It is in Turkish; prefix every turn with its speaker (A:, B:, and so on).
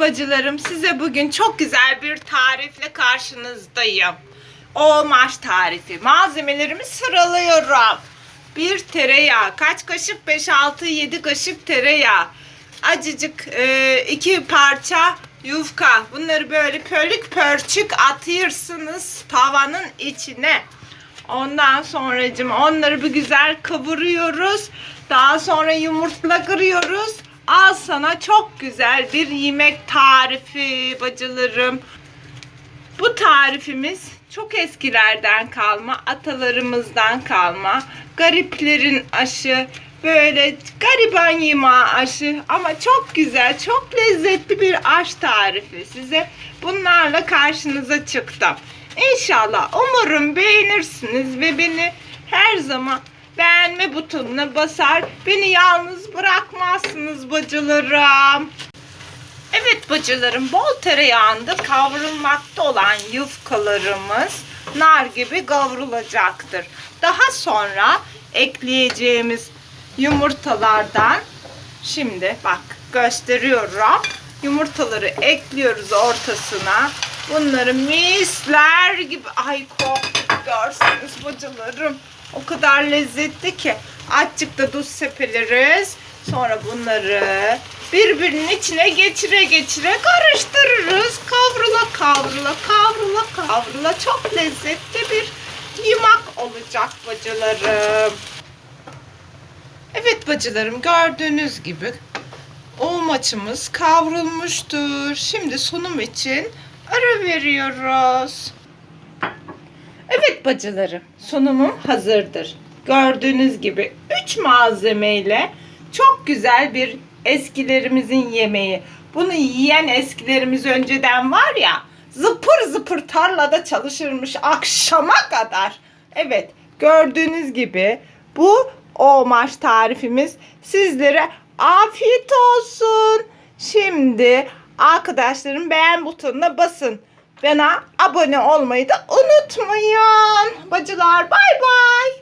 A: bacılarım size bugün çok güzel bir tarifle karşınızdayım. O maş tarifi. Malzemelerimi sıralıyorum. Bir tereyağı. Kaç kaşık? 5, 6, 7 kaşık tereyağı. Acıcık e, iki parça yufka. Bunları böyle pölük pörçük atıyorsunuz tavanın içine. Ondan sonracım onları bir güzel kavuruyoruz. Daha sonra yumurtla kırıyoruz. Al sana çok güzel bir yemek tarifi bacılarım. Bu tarifimiz çok eskilerden kalma, atalarımızdan kalma, gariplerin aşı, böyle gariban yema aşı ama çok güzel, çok lezzetli bir aş tarifi. Size bunlarla karşınıza çıktım. İnşallah umarım beğenirsiniz ve beni her zaman beğenme butonuna basar, beni yalnız bırakmazsınız bacılarım. Evet bacılarım bol tereyağında kavrulmakta olan yufkalarımız nar gibi kavrulacaktır. Daha sonra ekleyeceğimiz yumurtalardan şimdi bak gösteriyorum. Yumurtaları ekliyoruz ortasına. Bunları misler gibi ay koktu görseniz bacılarım. O kadar lezzetli ki. Azıcık da tuz sepeleriz. Sonra bunları birbirinin içine geçire geçire karıştırırız. Kavrula kavrula kavrula kavrula çok lezzetli bir yemek olacak bacılarım. Evet bacılarım gördüğünüz gibi o maçımız kavrulmuştur. Şimdi sunum için ara veriyoruz. Evet bacılarım, sunumum hazırdır. Gördüğünüz gibi 3 malzemeyle çok güzel bir eskilerimizin yemeği. Bunu yiyen eskilerimiz önceden var ya, zıpır zıpır tarlada çalışırmış akşama kadar. Evet, gördüğünüz gibi bu omaş tarifimiz sizlere afiyet olsun. Şimdi arkadaşlarım beğen butonuna basın. Bana abone olmayı da unutmayın. Bacılar bay bay.